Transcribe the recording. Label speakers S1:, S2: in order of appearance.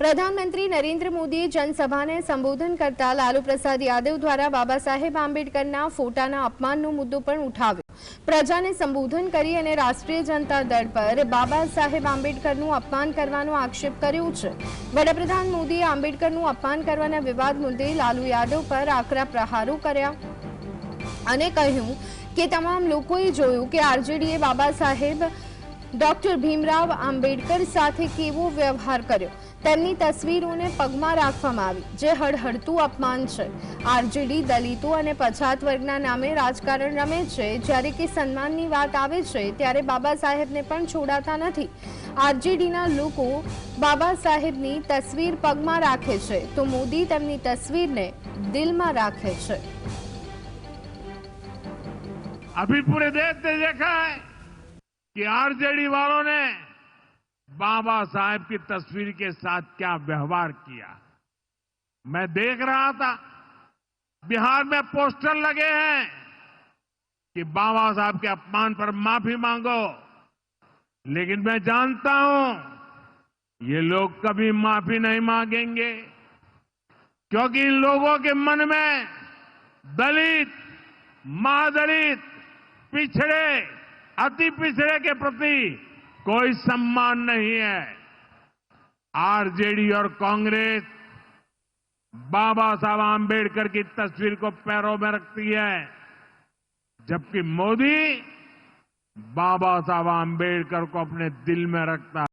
S1: પ્રધાનમંત્રી નરેન્દ્ર મોદીએ જનસભાને સંબોધન કરતા લાલુ પ્રસાદ યાદવ દ્વારા બાબા સાહેબ આંબેડકરના ફોટાના અપમાનનો મુદ્દો પણ ઉઠાવ્યો. પ્રજાને સંબોધન કરી અને રાષ્ટ્રીય જનતા દળ પર બાબા સાહેબ આંબેડકરનું અપમાન કરવાનો આક્ષેપ કર્યો છે. વડાપ્રધાન મોદીએ આંબેડકરનું અપમાન કરવાના વિવાદ મુદ્દે લાલુ યાદવ પર આકરા પ્રહારો કર્યા અને કહ્યું કે તમામ લોકોએ જોયું કે આરજેડીએ બાબા સાહેબ ડોક્ટર ભીમરાવ આંબેડકર સાથે કેવો વ્યવહાર કર્યો તેમની તસવીરોને પગમાં રાખવામાં આવી જે હળહળતું અપમાન છે આરજેડી દલિતો અને પછાત વર્ગના નામે રાજકારણ રમે છે જ્યારે કે સન્માનની વાત આવે છે ત્યારે બાબા સાહેબને પણ છોડાતા નથી આરજેડીના લોકો બાબા સાહેબની તસવીર પગમાં રાખે છે તો મોદી તેમની તસવીરને દિલમાં રાખે છે
S2: अभी पूरे देश ने देखा है कि आरजेडी वालों ने बाबा साहेब की तस्वीर के साथ क्या व्यवहार किया? मैं देख रहा था, बिहार में पोस्टर लगे हैं कि बाबा साहब के अपमान पर माफ़ी मांगो। लेकिन मैं जानता हूँ, ये लोग कभी माफ़ी नहीं मांगेंगे, क्योंकि इन लोगों के मन में दलित महादलित पिछड़े अति पिछड़े के प्रति कोई सम्मान नहीं है। आरजेडी और कांग्रेस बाबा साहब आंबेडकर की तस्वीर को पैरों में रखती है, जबकि मोदी बाबा साहब आंबेडकर को अपने दिल में रखता है